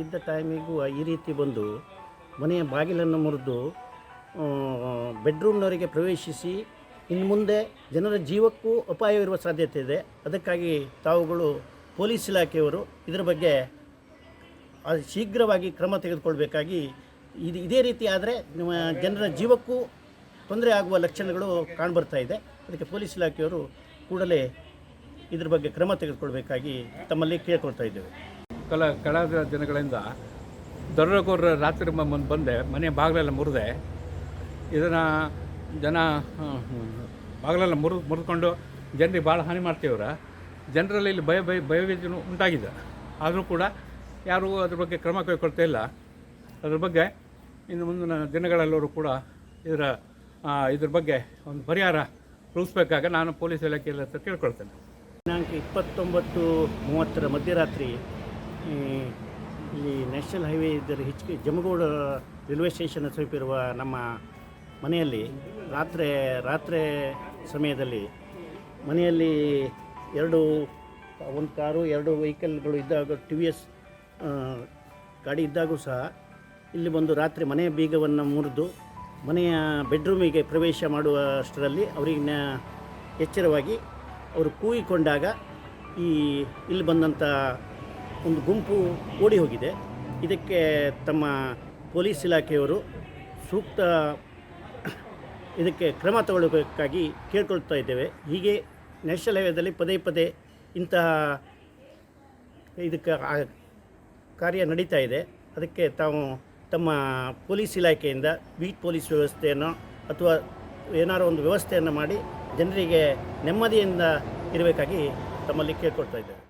ಇದ್ದ ಟೈಮಿಗೂ ಈ ರೀತಿ ಬಂದು ಮನೆಯ ಬಾಗಿಲನ್ನು ಮುರಿದು ಬೆಡ್ರೂಮ್ನವರಿಗೆ ಪ್ರವೇಶಿಸಿ ಇನ್ನು ಮುಂದೆ ಜನರ ಜೀವಕ್ಕೂ ಅಪಾಯವಿರುವ ಸಾಧ್ಯತೆ ಇದೆ. ಅದಕ್ಕಾಗಿ ತಾವುಗಳು ಪೊಲೀಸ್ ಇಲಾಖೆಯವರು ಇದರ ಬಗ್ಗೆ ಶೀಘ್ರವಾಗಿ ಕ್ರಮ ತೆಗೆದುಕೊಳ್ಬೇಕಾಗಿ ಇದು ಇದೇ ರೀತಿ ಆದರೆ ಜನರ ಜೀವಕ್ಕೂ ತೊಂದರೆ ಆಗುವ ಲಕ್ಷಣಗಳು ಕಾಣ್ಬರ್ತಾ ಇದೆ. ಅದಕ್ಕೆ ಪೊಲೀಸ್ ಇಲಾಖೆಯವರು ಕೂಡಲೇ ಇದ್ರ ಬಗ್ಗೆ ಕ್ರಮ ತೆಗೆದುಕೊಳ್ಬೇಕಾಗಿ ತಮ್ಮಲ್ಲಿ ಕೇಳ್ಕೊಳ್ತಾ ಇದ್ದೇವೆ. ಕಲ ಕಳೆದ ದಿನಗಳಿಂದ ದರೋಡೆಕೋರರ ರಾತ್ರಿ ಮುಂದೆ ಬಂದೆ, ಮನೆ ಬಾಗಿಲೆಲ್ಲ ಮುರಿದೆ. ಇದನ್ನು ಜನ ಬಾಗಿಲೆಲ್ಲ ಮುರಿದು, ಮುರಿದುಕೊಂಡು ಜನರಿಗೆ ಭಾಳ ಹಾನಿ ಮಾಡ್ತೀವ್ರ. ಜನರಲ್ಲಿ ಇಲ್ಲಿ ಭಯ ಭಯ ಭಯಭೀತಿನೂ ಉಂಟಾಗಿದೆ. ಆದರೂ ಕೂಡ ಯಾರೂ ಅದ್ರ ಬಗ್ಗೆ ಕ್ರಮ ಕೈಗೊಳ್ತಾ ಇಲ್ಲ. ಅದ್ರ ಬಗ್ಗೆ ಇನ್ನು ಮುಂದಿನ ದಿನಗಳಲ್ಲರೂ ಕೂಡ ಇದರ ಇದ್ರ ಬಗ್ಗೆ ಒಂದು ಪರಿಹಾರ ರೂಪಿಸ್ಬೇಕಾಗ ನಾನು ಪೊಲೀಸ್ ಇಲಾಖೆಯಲ್ಲಿ ಹತ್ರ ಕೇಳ್ಕೊಳ್ತೇನೆ. ದಿನಾಂಕ ಇಪ್ಪತ್ತೊಂಬತ್ತು ಮೂವತ್ತರ ಮಧ್ಯರಾತ್ರಿ ಈ, ಇಲ್ಲಿ ನ್ಯಾಷನಲ್ ಹೈವೇ ಇದ್ದರೆ ಹೆಚ್ಚಿಗೆ ಜಮಗೋಡು ರೈಲ್ವೆ ಸ್ಟೇಷನ್ ಸಮೀಪ ನಮ್ಮ ಮನೆಯಲ್ಲಿ ರಾತ್ರಿ ರಾತ್ರಿ ಸಮಯದಲ್ಲಿ ಮನೆಯಲ್ಲಿ ಎರಡು ಒಂದು ಕಾರು ಎರಡು ವೆಹಿಕಲ್ಗಳು ಇದ್ದಾಗ ಟಿ ವಿ ಎಸ್ ಗಾಡಿ ಇದ್ದಾಗೂ ಸಹ ಇಲ್ಲಿ ಬಂದು ರಾತ್ರಿ ಮನೆಯ ಬೀಗವನ್ನು ಮುರಿದು ಮನೆಯ ಬೆಡ್ರೂಮಿಗೆ ಪ್ರವೇಶ ಮಾಡುವಷ್ಟರಲ್ಲಿ ಅವರಿಗೆ ಎಚ್ಚರವಾಗಿ ಅವರು ಕೂಗಿಕೊಂಡಾಗ ಈ ಇಲ್ಲಿ ಬಂದಂಥ ಒಂದು ಗುಂಪು ಓಡಿ ಹೋಗಿದೆ. ಇದಕ್ಕೆ ತಮ್ಮ ಪೊಲೀಸ್ ಇಲಾಖೆಯವರು ಸೂಕ್ತ ಇದಕ್ಕೆ ಕ್ರಮ ತಗೊಳ್ಳಬೇಕಾಗಿ ಕೇಳ್ಕೊಳ್ತಾ ಇದ್ದೇವೆ. ಹೀಗೆ ನ್ಯಾಷನಲ್ ಹೈವೇದಲ್ಲಿ ಪದೇ ಪದೇ ಇಂತಹ ಇದಕ್ಕೆ ಕಾರ್ಯ ನಡೀತಾ ಇದೆ. ಅದಕ್ಕೆ ತಾವು ತಮ್ಮ ಪೊಲೀಸ್ ಇಲಾಖೆಯಿಂದ ಬೀಟ್ ಪೊಲೀಸ್ ವ್ಯವಸ್ಥೆಯನ್ನು ಅಥವಾ ಏನಾರೋ ಒಂದು ವ್ಯವಸ್ಥೆಯನ್ನು ಮಾಡಿ ಜನರಿಗೆ ನೆಮ್ಮದಿಯಿಂದ ಇರಬೇಕಾಗಿ ತಮ್ಮಲ್ಲಿ ಕೇಳ್ಕೊಳ್ತಾ ಇದ್ದೇವೆ.